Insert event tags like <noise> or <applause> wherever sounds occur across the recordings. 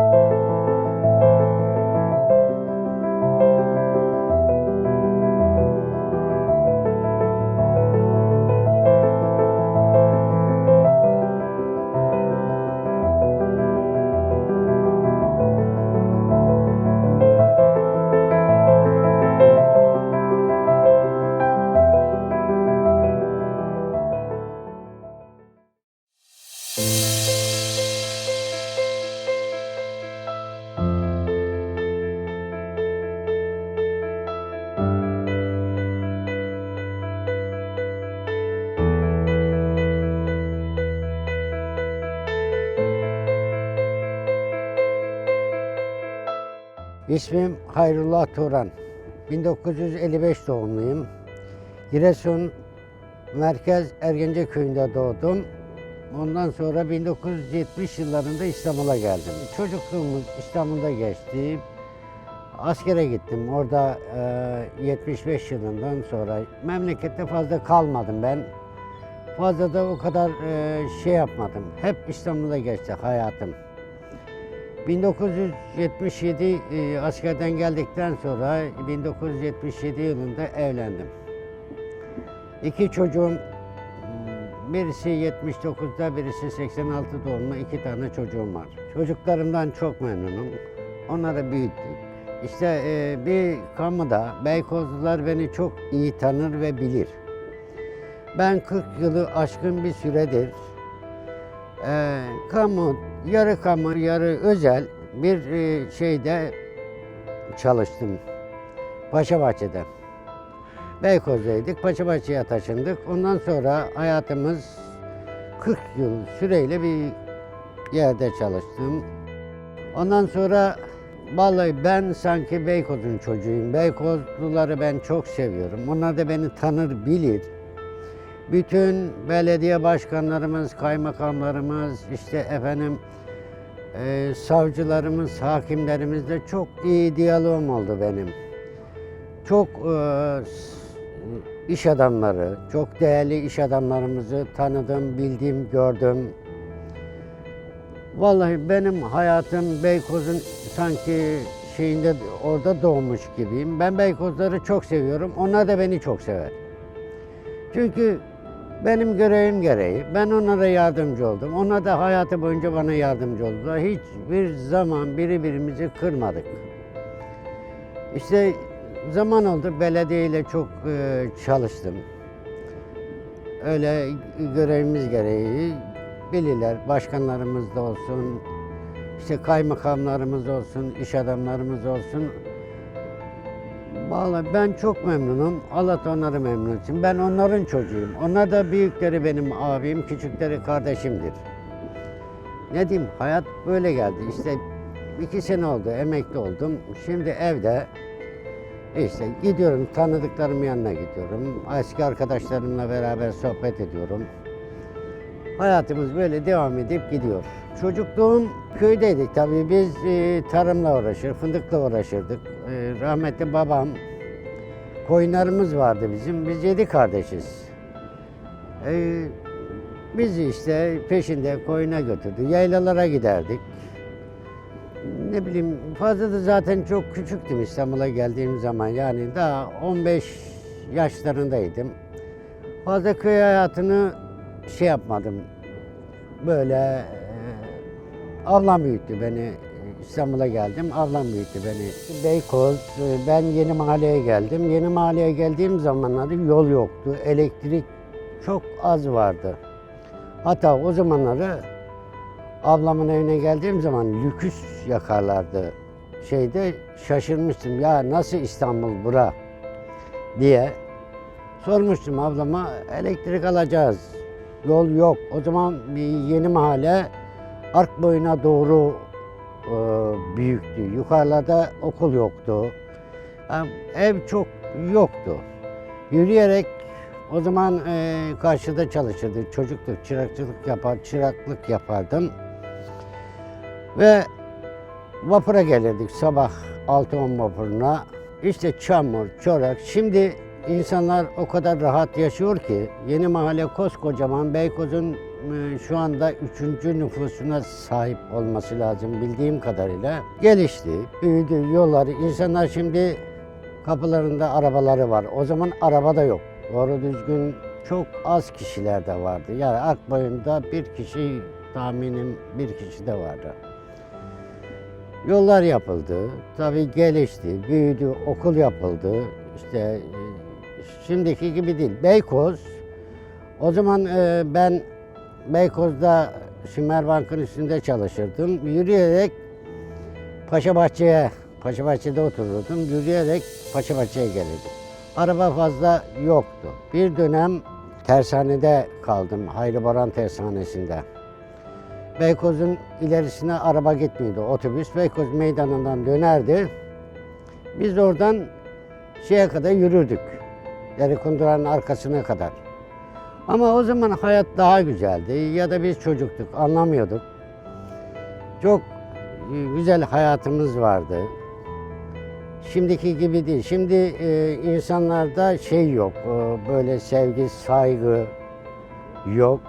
you İsmim Hayrullah Turan. 1955 doğumluyum. Giresun Merkez Ergence Köyü'nde doğdum. Ondan sonra 1970 yıllarında İstanbul'a geldim. Çocukluğumuz İstanbul'da geçti. Askere gittim. Orada e, 75 yılından sonra memlekette fazla kalmadım ben. Fazla da o kadar e, şey yapmadım. Hep İstanbul'da geçti hayatım. 1977 e, askerden geldikten sonra 1977 yılında evlendim. İki çocuğum, birisi 79'da, birisi 86 doğumlu iki tane çocuğum var. Çocuklarımdan çok memnunum. Onları büyüttük. İşte e, bir kamuda Beykozlular beni çok iyi tanır ve bilir. Ben 40 yılı aşkın bir süredir e, kamu, yarı kamu, yarı özel bir e, şeyde çalıştım. Paşabahçe'de. Beykoz'daydık, Paşabahçe'ye taşındık. Ondan sonra hayatımız 40 yıl süreyle bir yerde çalıştım. Ondan sonra vallahi ben sanki Beykoz'un çocuğuyum. Beykozluları ben çok seviyorum. Onlar da beni tanır, bilir. Bütün belediye başkanlarımız, kaymakamlarımız, işte efendim e, savcılarımız, hakimlerimizle çok iyi diyalogum oldu benim. Çok e, iş adamları, çok değerli iş adamlarımızı tanıdım, bildim, gördüm. Vallahi benim hayatım Beykoz'un sanki şeyinde orada doğmuş gibiyim. Ben Beykozları çok seviyorum. Onlar da beni çok sever. Çünkü benim görevim gereği ben onlara yardımcı oldum. Onlar da hayatı boyunca bana yardımcı oldular. Hiçbir zaman birbirimizi kırmadık. İşte zaman oldu belediyeyle çok e, çalıştım. Öyle görevimiz gereği bilirler. Başkanlarımız da olsun, işte kaymakamlarımız olsun, iş adamlarımız olsun. Vallahi ben çok memnunum. Allah da onları memnun etsin. Ben onların çocuğuyum. Onlar da büyükleri benim abim, küçükleri kardeşimdir. Ne diyeyim, hayat böyle geldi. İşte iki sene oldu, emekli oldum. Şimdi evde işte gidiyorum, tanıdıklarımın yanına gidiyorum. Eski arkadaşlarımla beraber sohbet ediyorum. Hayatımız böyle devam edip gidiyor. Çocukluğum köydeydik tabii. Biz e, tarımla uğraşır, fındıkla uğraşırdık. E, rahmetli babam, koyunlarımız vardı bizim. Biz yedi kardeşiz. E, biz işte peşinde koyuna götürdü. Yaylalara giderdik. Ne bileyim fazla da zaten çok küçüktüm İstanbul'a geldiğim zaman. Yani daha 15 yaşlarındaydım. Fazla köy hayatını şey yapmadım. Böyle ablam büyüttü beni. İstanbul'a geldim. Ablam büyüttü beni. Beykoz, e, ben yeni mahalleye geldim. Yeni mahalleye geldiğim zamanlarda yol yoktu. Elektrik çok az vardı. Hatta o zamanları ablamın evine geldiğim zaman lüküs yakarlardı. Şeyde şaşırmıştım ya nasıl İstanbul bura diye. Sormuştum ablama elektrik alacağız. Yol yok. O zaman bir yeni mahalle ark boyuna doğru e, büyüktü. Yukarılarda okul yoktu. Yani ev çok yoktu. Yürüyerek o zaman e, karşıda çalışırdık. Çocuktuk, çırakçılık yapar, çıraklık yapardım. Ve vapura gelirdik sabah 6-10 vapuruna. İşte çamur, çorak. Şimdi insanlar o kadar rahat yaşıyor ki yeni mahalle koskocaman Beykoz'un şu anda üçüncü nüfusuna sahip olması lazım bildiğim kadarıyla. Gelişti, büyüdü, yolları. İnsanlar şimdi kapılarında arabaları var. O zaman araba da yok. Doğru düzgün çok az kişiler de vardı. Yani Akbayır'da bir kişi tahminim bir kişi de vardı. Yollar yapıldı. Tabii gelişti, büyüdü, okul yapıldı. İşte e, şimdiki gibi değil. Beykoz, o zaman e, ben Beykoz'da Sümerbank'ın üstünde çalışırdım. Yürüyerek Paşabahçe'ye, Paşabahçe'de otururdum. Yürüyerek Paşabahçe'ye gelirdim. Araba fazla yoktu. Bir dönem tersanede kaldım, Hayri Boran Tersanesi'nde. Beykoz'un ilerisine araba gitmiyordu. Otobüs Beykoz meydanından dönerdi. Biz oradan şeye kadar yürürdük. Derikunduranın arkasına kadar. Ama o zaman hayat daha güzeldi. Ya da biz çocuktuk, anlamıyorduk. Çok e, güzel hayatımız vardı. Şimdiki gibi değil. Şimdi e, insanlarda şey yok, e, böyle sevgi, saygı yok.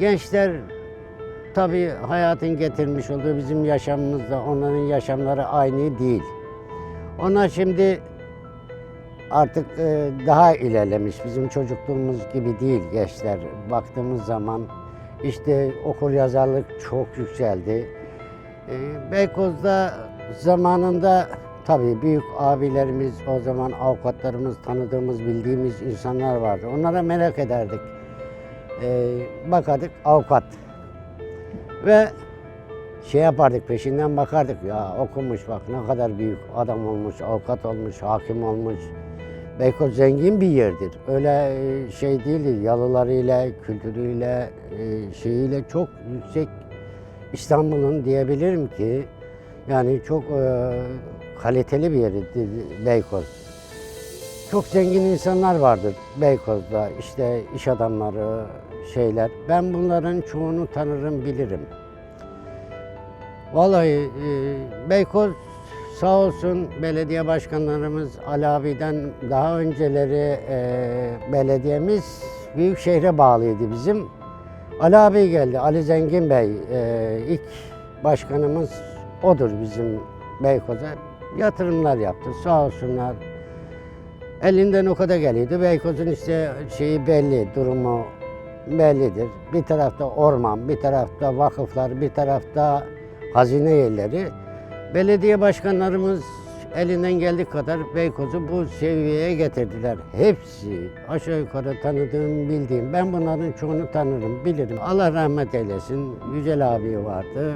Gençler tabii hayatın getirmiş olduğu bizim yaşamımızda onların yaşamları aynı değil. Onlar şimdi artık e, daha ilerlemiş. Bizim çocukluğumuz gibi değil gençler. Baktığımız zaman işte okul yazarlık çok yükseldi. E, Beykoz'da zamanında tabii büyük abilerimiz, o zaman avukatlarımız, tanıdığımız, bildiğimiz insanlar vardı. Onlara merak ederdik. E, bakardık avukat. Ve şey yapardık peşinden bakardık ya okumuş bak ne kadar büyük adam olmuş, avukat olmuş, hakim olmuş. Beykoz zengin bir yerdir. Öyle e, şey değildir. Yalılarıyla, kültürüyle, e, şeyiyle çok yüksek İstanbul'un diyebilirim ki yani çok e, kaliteli bir yeridir Beykoz. Çok zengin insanlar vardır Beykoz'da. İşte iş adamları, şeyler. Ben bunların çoğunu tanırım, bilirim. Vallahi Beykoz sağ olsun belediye başkanlarımız Ali abiden daha önceleri e, belediyemiz büyük şehre bağlıydı bizim. Ali abi geldi, Ali Zengin Bey e, ilk başkanımız odur bizim Beykoz'a. Yatırımlar yaptı sağ olsunlar. Elinden o kadar geliyordu. Beykoz'un işte şeyi belli, durumu bellidir. Bir tarafta orman, bir tarafta vakıflar, bir tarafta hazine yerleri. Belediye başkanlarımız elinden geldiği kadar Beykoz'u bu seviyeye getirdiler. Hepsi aşağı yukarı tanıdığım, bildiğim. Ben bunların çoğunu tanırım, bilirim. Allah rahmet eylesin. Yücel abi vardı.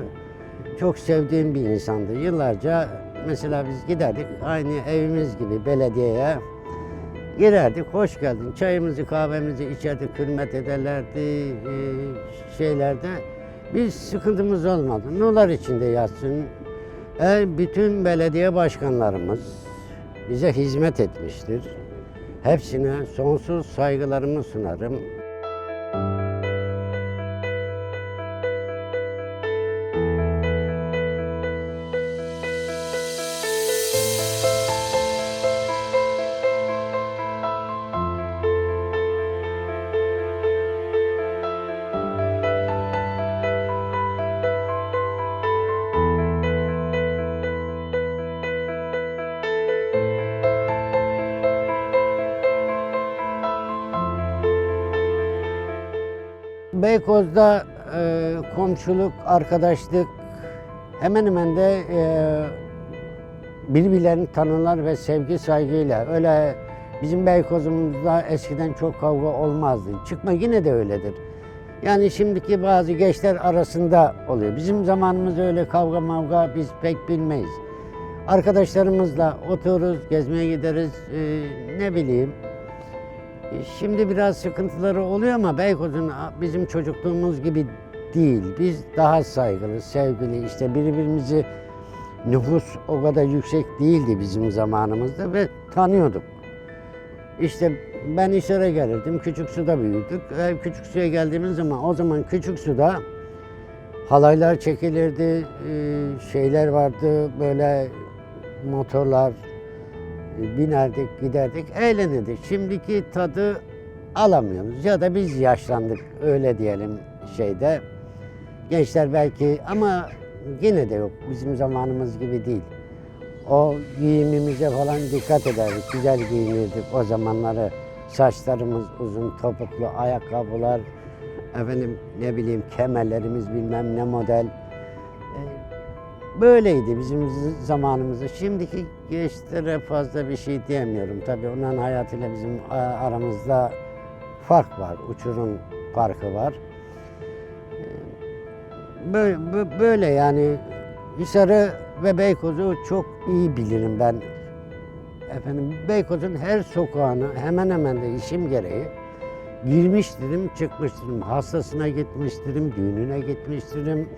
Çok sevdiğim bir insandı. Yıllarca mesela biz giderdik aynı evimiz gibi belediyeye. Girerdik, hoş geldin. Çayımızı, kahvemizi içerdik, hürmet ederlerdi e, şeylerde. Bir sıkıntımız olmadı. Nurlar içinde yatsın. E, bütün belediye başkanlarımız bize hizmet etmiştir. Hepsine sonsuz saygılarımı sunarım. Beykoz'da e, komşuluk, arkadaşlık hemen hemen de e, birbirlerini tanırlar ve sevgi saygıyla. Öyle bizim Beykoz'umuzda eskiden çok kavga olmazdı. Çıkma yine de öyledir. Yani şimdiki bazı gençler arasında oluyor. Bizim zamanımızda öyle kavga mavga biz pek bilmeyiz. Arkadaşlarımızla otururuz, gezmeye gideriz, e, ne bileyim. Şimdi biraz sıkıntıları oluyor ama Beykoz'un bizim çocukluğumuz gibi değil. Biz daha saygılı, sevgili, işte birbirimizi nüfus o kadar yüksek değildi bizim zamanımızda ve tanıyorduk. İşte ben işlere gelirdim, küçük suda büyüdük. E, Küçük suya geldiğimiz zaman o zaman küçük suda halaylar çekilirdi, e, şeyler vardı böyle motorlar, binerdik, giderdik, eğlenirdik. Şimdiki tadı alamıyoruz ya da biz yaşlandık öyle diyelim şeyde. Gençler belki ama yine de yok bizim zamanımız gibi değil. O giyimimize falan dikkat ederdik. Güzel giyinirdik o zamanları. Saçlarımız uzun, topuklu ayakkabılar, efendim ne bileyim kemerlerimiz bilmem ne model. Ee, Böyleydi bizim zamanımızda. Şimdiki gençlere fazla bir şey diyemiyorum. Tabii onların hayatıyla bizim aramızda fark var, uçurum farkı var. Böyle, böyle yani Hisar'ı ve Beykoz'u çok iyi bilirim ben. Efendim Beykoz'un her sokağını hemen hemen de işim gereği girmiştirim, çıkmıştırım. Hastasına gitmiştirim, düğününe gitmiştirim.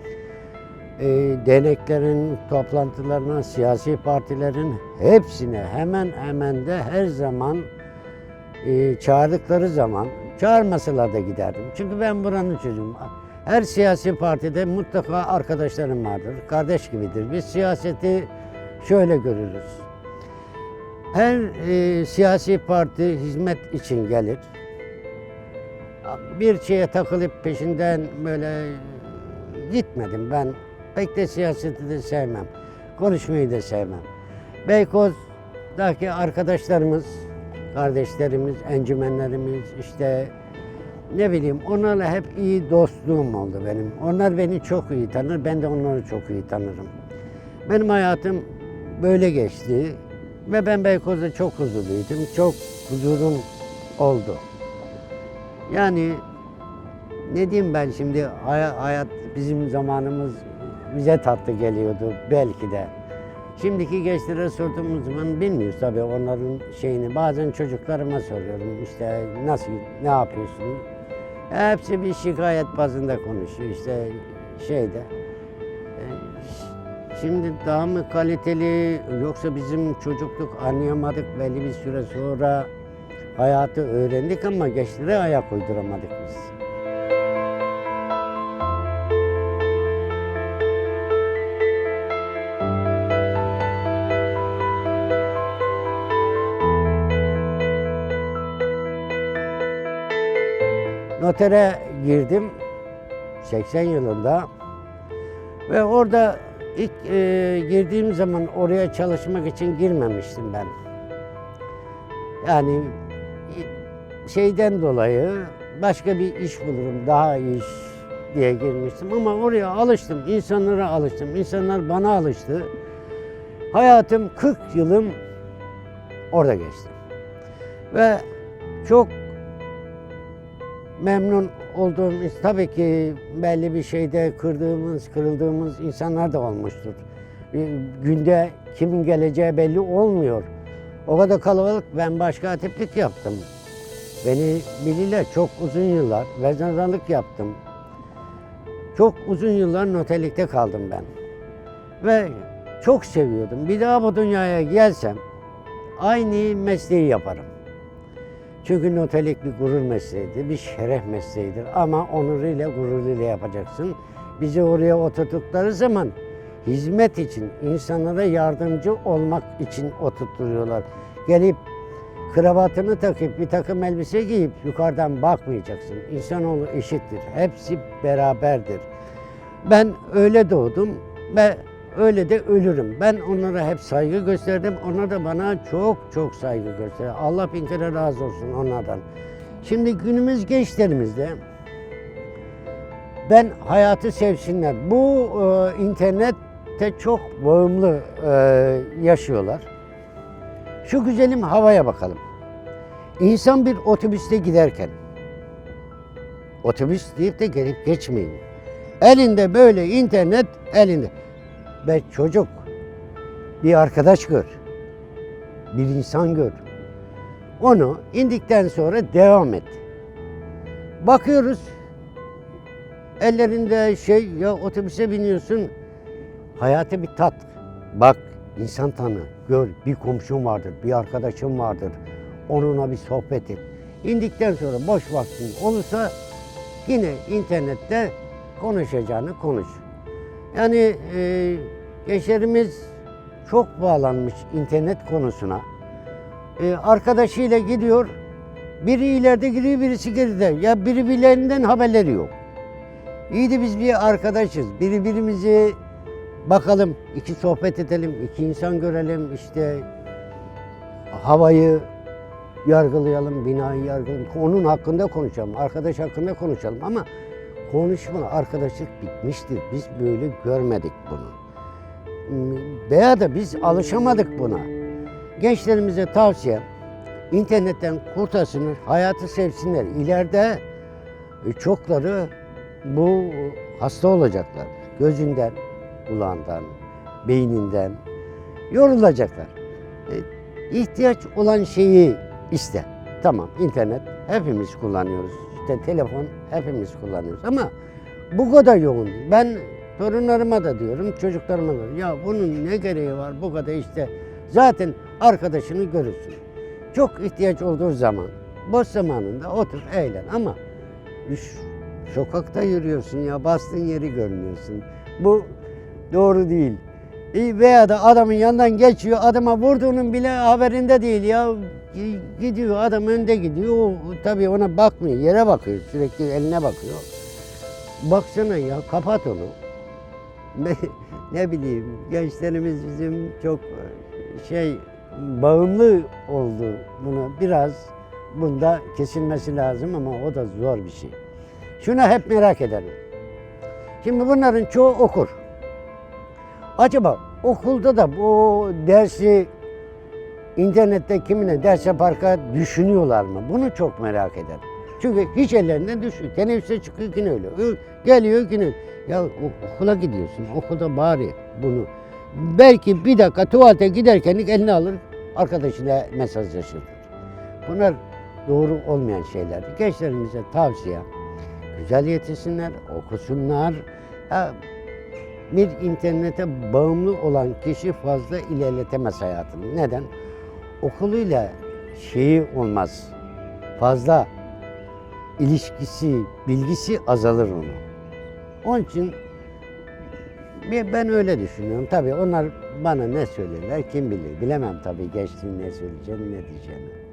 Ee, derneklerin toplantılarına, siyasi partilerin hepsine hemen hemen de her zaman e, çağırdıkları zaman çağırmasalar da giderdim. Çünkü ben buranın çocuğum. Her siyasi partide mutlaka arkadaşlarım vardır. Kardeş gibidir. Biz siyaseti şöyle görürüz. Her e, siyasi parti hizmet için gelir. Bir şeye takılıp peşinden böyle gitmedim ben. Pek de siyaseti de sevmem. Konuşmayı da sevmem. Beykoz'daki arkadaşlarımız, kardeşlerimiz, encümenlerimiz işte ne bileyim onlarla hep iyi dostluğum oldu benim. Onlar beni çok iyi tanır, ben de onları çok iyi tanırım. Benim hayatım böyle geçti ve ben Beykoz'da çok huzurluydum, çok huzurum oldu. Yani ne diyeyim ben şimdi hay- hayat bizim zamanımız bize tatlı geliyordu belki de. Şimdiki gençlere sorduğumuz zaman bilmiyoruz tabii onların şeyini. Bazen çocuklarıma soruyorum işte nasıl, ne yapıyorsun? Hepsi bir şikayet bazında konuşuyor işte şeyde. E, Şimdi daha mı kaliteli yoksa bizim çocukluk anlayamadık belli bir süre sonra hayatı öğrendik ama gençlere ayak uyduramadık biz. Notere girdim 80 yılında ve orada ilk e, girdiğim zaman oraya çalışmak için girmemiştim ben. Yani şeyden dolayı başka bir iş bulurum, daha iyi iş diye girmiştim ama oraya alıştım, insanlara alıştım, insanlar bana alıştı. Hayatım 40 yılım orada geçti. Ve çok memnun olduğumuz tabii ki belli bir şeyde kırdığımız, kırıldığımız insanlar da olmuştur. Bir Günde kimin geleceği belli olmuyor. O kadar kalabalık ben başka hatiplik yaptım. Beni bilirler çok uzun yıllar veznedarlık yaptım. Çok uzun yıllar noterlikte kaldım ben. Ve çok seviyordum. Bir daha bu dünyaya gelsem aynı mesleği yaparım. Çünkü noterlik bir gurur mesleğidir, bir şeref mesleğidir. Ama onuruyla, gururuyla yapacaksın. Bizi oraya oturttukları zaman hizmet için, insanlara yardımcı olmak için oturtturuyorlar. Gelip kravatını takıp bir takım elbise giyip yukarıdan bakmayacaksın. İnsanoğlu eşittir. Hepsi beraberdir. Ben öyle doğdum ve öyle de ölürüm. Ben onlara hep saygı gösterdim. Onlar da bana çok çok saygı gösterdi. Allah bin kere razı olsun onlardan. Şimdi günümüz gençlerimizde ben hayatı sevsinler. Bu e, internette çok bağımlı e, yaşıyorlar. Şu güzelim havaya bakalım. İnsan bir otobüste giderken otobüs deyip de gelip geçmeyin. Elinde böyle internet elinde. Ve çocuk bir arkadaş gör. Bir insan gör. Onu indikten sonra devam et. Bakıyoruz ellerinde şey ya otobüse biniyorsun hayata bir tat. Bak insan tanı, gör bir komşun vardır, bir arkadaşın vardır. Onunla bir sohbet et. İndikten sonra boş vaktin olursa yine internette konuşacağını konuş. Yani e, gençlerimiz çok bağlanmış internet konusuna. E, arkadaşıyla gidiyor, Biri ileride gidiyor, birisi geride. Ya biri birilerinden haberleri yok. İyi de biz bir arkadaşız. Birbirimizi bakalım, iki sohbet edelim, iki insan görelim, işte havayı yargılayalım, binayı yargılayalım. Onun hakkında konuşalım, arkadaş hakkında konuşalım ama konuşma, arkadaşlık bitmiştir. Biz böyle görmedik bunu. Veya da biz alışamadık buna. Gençlerimize tavsiye, internetten kurtarsınlar, hayatı sevsinler. İleride e, çokları bu hasta olacaklar. Gözünden, kulağından, beyninden yorulacaklar. E, ihtiyaç olan şeyi iste. Tamam internet hepimiz kullanıyoruz. İşte telefon hepimiz kullanıyoruz ama bu kadar yoğun. Ben torunlarıma da diyorum, çocuklarıma da ya bunun ne gereği var bu kadar işte zaten arkadaşını görürsün. Çok ihtiyaç olduğu zaman boş zamanında otur eğlen ama üş, sokakta yürüyorsun ya bastığın yeri görmüyorsun. Bu doğru değil. Veya da adamın yanından geçiyor, adama vurduğunun bile haberinde değil ya. Gidiyor, adam önde gidiyor. O, tabii ona bakmıyor, yere bakıyor. Sürekli eline bakıyor. Baksana ya, kapat onu. <laughs> Ne, bileyim, gençlerimiz bizim çok şey bağımlı oldu buna. Biraz bunda kesilmesi lazım ama o da zor bir şey. Şunu hep merak ederim. Şimdi bunların çoğu okur. Acaba okulda da bu dersi internette kimine ders yaparken düşünüyorlar mı? Bunu çok merak ederim. Çünkü hiç ellerinden düşüyor. Teneffüse çıkıyor yine öyle. Geliyor öyle. Ya okula gidiyorsun. Okulda bari bunu. Belki bir dakika tuvalete giderken eline alır arkadaşıyla mesajlaşır. Bunlar doğru olmayan şeyler. Gençlerimize tavsiye güzel yetişsinler, okusunlar. Ha, bir internete bağımlı olan kişi fazla ilerletemez hayatını. Neden? Okuluyla şeyi olmaz. Fazla ilişkisi, bilgisi azalır onun. Onun için ben öyle düşünüyorum. Tabii onlar bana ne söylerler kim bilir. Bilemem tabii gençliğin ne söyleyeceğini, ne diyeceğini.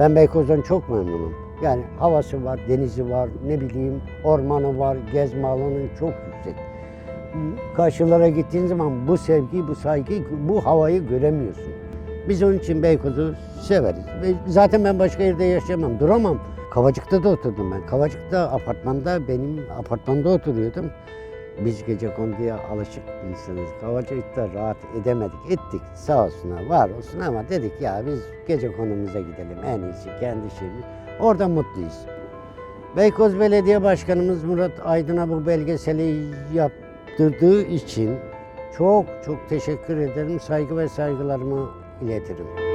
Ben Beykoz'dan çok memnunum. Yani havası var, denizi var, ne bileyim ormanı var, gezme alanı çok yüksek. Karşılara gittiğin zaman bu sevgiyi, bu saygıyı, bu havayı göremiyorsun. Biz onun için Beykoz'u severiz. Ve zaten ben başka yerde yaşayamam, duramam. Kavacık'ta da oturdum ben. Kavacık'ta apartmanda, benim apartmanda oturuyordum. Biz gece konduya alışık insanız. Kavacık'ta rahat edemedik. Ettik sağ olsunlar, var olsun ama dedik ya biz gece konumuza gidelim en iyisi kendi şeyimiz. Orada mutluyuz. Beykoz Belediye Başkanımız Murat Aydın'a bu belgeseli yaptırdığı için çok çok teşekkür ederim. Saygı ve saygılarımı iletirim.